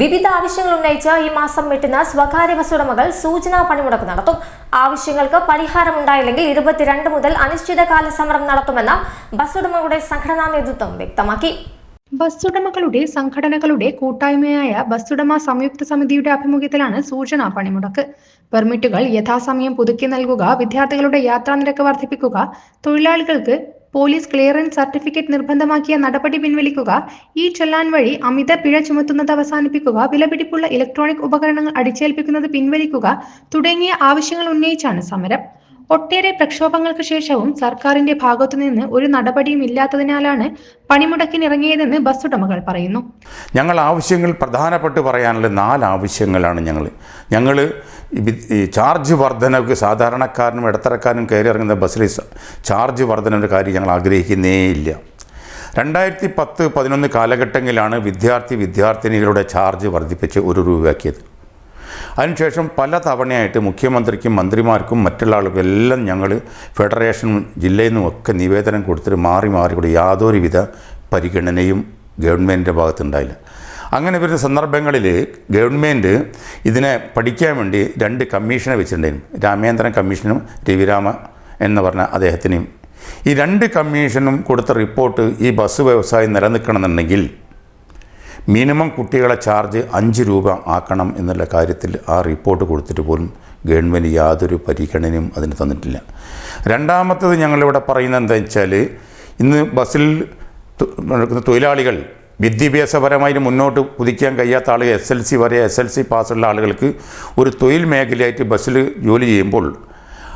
വിവിധ ആവശ്യങ്ങൾ ഉന്നയിച്ച് ഈ മാസം എട്ടിന് സ്വകാര്യ ബസ്സുടമകൾ സൂചനാ പണിമുടക്ക് നടത്തും. ആവശ്യങ്ങൾക്ക് പരിഹാരം ഉണ്ടായില്ലെങ്കിൽ ഇരുപത്തിരണ്ട് മുതൽ അനിശ്ചിതകാല സമരം നടത്തുമെന്ന് ബസ്സുടമകളുടെ സംഘടനാ നേതൃത്വം വ്യക്തമാക്കി. ബസ്സുടമകളുടെ സംഘടനകളുടെ കൂട്ടായ്മയായ ബസ്സുടമ സംയുക്ത സമിതിയുടെ ആഭിമുഖ്യത്തിലാണ് സൂചനാ പണിമുടക്ക്. പെർമിറ്റുകൾ യഥാസമയം പുതുക്കി നൽകുക വിദ്യാർത്ഥികളുടെ യാത്രാ നിരക്ക് വർദ്ധിപ്പിക്കുക തൊഴിലാളികൾക്ക് പോലീസ് ക്ലിയറൻസ് സർട്ടിഫിക്കറ്റ് നിർബന്ധമാക്കിയ നടപടി പിൻവലിക്കുക ഈ ചെല്ലാൻ വഴി അമിത പിഴ ചുമത്തുന്നത് അവസാനിപ്പിക്കുക വിലപിടിപ്പുള്ള ഇലക്ട്രോണിക് ഉപകരണങ്ങൾ അടിച്ചേൽപ്പിക്കുന്നത് പിൻവലിക്കുക തുടങ്ങിയ ആവശ്യങ്ങൾ ഉന്നയിച്ചാണ് സമരം. ഒട്ടേറെ പ്രക്ഷോഭങ്ങൾക്ക് ശേഷവും സർക്കാരിന്റെ ഭാഗത്തുനിന്ന് ഒരു നടപടിയും ഇല്ലാത്തതിനാലാണ് പണിമുടക്കിനിറങ്ങിയതെന്ന് ബസ് ഉടമകൾ പറയുന്നു. ഞങ്ങൾ ആവശ്യങ്ങൾ പ്രധാനപ്പെട്ട് പറയാനുള്ള നാല് ആവശ്യങ്ങളാണ് ഞങ്ങൾ. ഞങ്ങൾ ചാർജ് വർധനവ് സാധാരണക്കാരനും ഇടത്തരക്കാരനും കയറി ഇറങ്ങുന്ന ബസ്സിൽ ചാർജ് വർധനവിന്റെ കാര്യം ഞങ്ങൾ ആഗ്രഹിക്കുന്നേ ഇല്ല. രണ്ടായിരത്തി പത്ത് പതിനൊന്ന് കാലഘട്ടങ്ങളിലാണ് വിദ്യാർത്ഥി വിദ്യാർത്ഥിനികളുടെ ചാർജ് വർദ്ധിപ്പിച്ച് ഒരു രൂപയാക്കിയത്. അതിനുശേഷം പല തവണയായിട്ട് മുഖ്യമന്ത്രിക്കും മന്ത്രിമാർക്കും മറ്റുള്ള ആളുകൾ എല്ലാം ഞങ്ങൾ ഫെഡറേഷൻ ജില്ലയിൽ നിന്നും ഒക്കെ നിവേദനം കൊടുത്തിട്ട് മാറി മാറി കൂടി യാതൊരുവിധ പരിഗണനയും ഗവൺമെന്റിന്റെ ഭാഗത്തുണ്ടായില്ല. അങ്ങനെ വരുന്ന സന്ദർഭങ്ങളിൽ ഗവൺമെന്റ് ഇതിനെ പഠിക്കാൻ വേണ്ടി രണ്ട് കമ്മീഷനെ വെച്ചിട്ടുണ്ടായിരുന്നു. രാമേന്ദ്രൻ കമ്മീഷനും രവിരാമ എന്ന് പറഞ്ഞ അദ്ദേഹത്തിനെയും. ഈ രണ്ട് കമ്മീഷനും കൊടുത്ത റിപ്പോർട്ട് ഈ ബസ് വ്യവസായം നിലനിൽക്കണമെന്നുണ്ടെങ്കിൽ മിനിമം കുട്ടികളെ ചാർജ് അഞ്ച് രൂപ ആക്കണം എന്നുള്ള കാര്യത്തിൽ ആ റിപ്പോർട്ട് കൊടുത്തിട്ട് പോലും ഗവൺമെന്റ് യാതൊരു പരിഗണനയും അതിന് തന്നിട്ടില്ല. രണ്ടാമത്തത് ഞങ്ങളിവിടെ പറയുന്നത് എന്താ വെച്ചാൽ ഇന്ന് ബസ്സിൽ നടക്കുന്ന തൊഴിലാളികൾ വിദ്യാഭ്യാസപരമായി മുന്നോട്ട് കുതിക്കാൻ കഴിയാത്ത ആളുകൾ എസ് എൽ സി വരെ എസ് എൽ സി പാസ്സുള്ള ആളുകൾക്ക് ഒരു തൊഴിൽ മേഖലയായിട്ട് ബസ്സിൽ ജോലി ചെയ്യുമ്പോൾ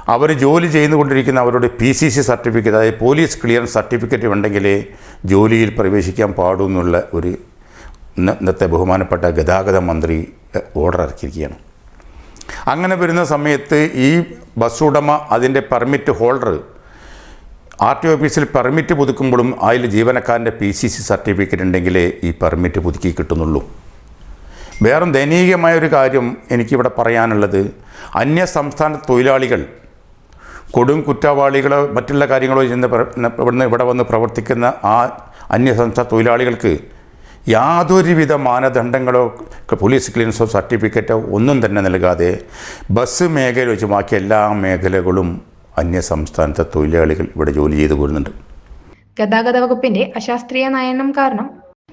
അവർ ജോലി ചെയ്തുകൊണ്ടിരിക്കുന്ന അവരുടെ പി സി സി സർട്ടിഫിക്കറ്റ് അതായത് പോലീസ് ക്ലിയറൻസ് സർട്ടിഫിക്കറ്റ് ഉണ്ടെങ്കിലേ ജോലിയിൽ പ്രവേശിക്കാൻ പാടൂ എന്നുള്ള ഒരു ഇന്ന- ഇന്നത്തെ ബഹുമാനപ്പെട്ട ഗതാഗത മന്ത്രി ഓർഡർ ഇറക്കിയിരിക്കുകയാണ്. അങ്ങനെ വരുന്ന സമയത്ത് ഈ ബസ് ഉടമ അതിന്റെ പെർമിറ്റ് ഹോൾഡർ ആർ ടി ഓഫീസിൽ പെർമിറ്റ് പുതുക്കുമ്പോഴും അതിൽ ജീവനക്കാരന്റെ പി സി സി സർട്ടിഫിക്കറ്റ് ഉണ്ടെങ്കിലേ ഈ പെർമിറ്റ് പുതുക്കി കിട്ടുന്നുള്ളൂ. വേറെ ദയനീയമായ ഒരു കാര്യം എനിക്കിവിടെ പറയാനുള്ളത്. അന്യ സംസ്ഥാന തൊഴിലാളികൾ കൊടും കുറ്റവാളികളോ മറ്റുള്ള കാര്യങ്ങളോ ചെന്ന് ഇവിടെ വന്ന് പ്രവർത്തിക്കുന്ന ആ അന്യ സംസ്ഥാന തൊഴിലാളികൾക്ക് യാതൊരുവിധ മാനദണ്ഡങ്ങളോ പോലീസ് ക്ലിയറൻസോ സർട്ടിഫിക്കറ്റോ ഒന്നും തന്നെ നൽകാതെ ബസ് മേഖല വെച്ച് ബാക്കി എല്ലാ മേഖലകളും അന്യ സംസ്ഥാനത്തെ തൊഴിലാളികൾ ഇവിടെ ജോലി ചെയ്തു പോരുന്നുണ്ട് ഗതാഗത വകുപ്പിന്റെ അശാസ്ത്രീയ നയനം കാരണം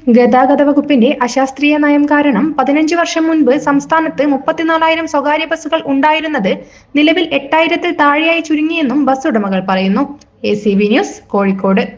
ഗതാഗത വകുപ്പിന്റെ അശാസ്ത്രീയ നയം കാരണം പതിനഞ്ച് വർഷം മുൻപ് സംസ്ഥാനത്ത് മുപ്പത്തിനാലായിരം സ്വകാര്യ ബസ്സുകൾ ഉണ്ടായിരുന്നത് നിലവിൽ എട്ടായിരത്തിൽ താഴെയായി ചുരുങ്ങിയെന്നും ബസ് ഉടമകൾ പറയുന്നു. A news Kozhikode.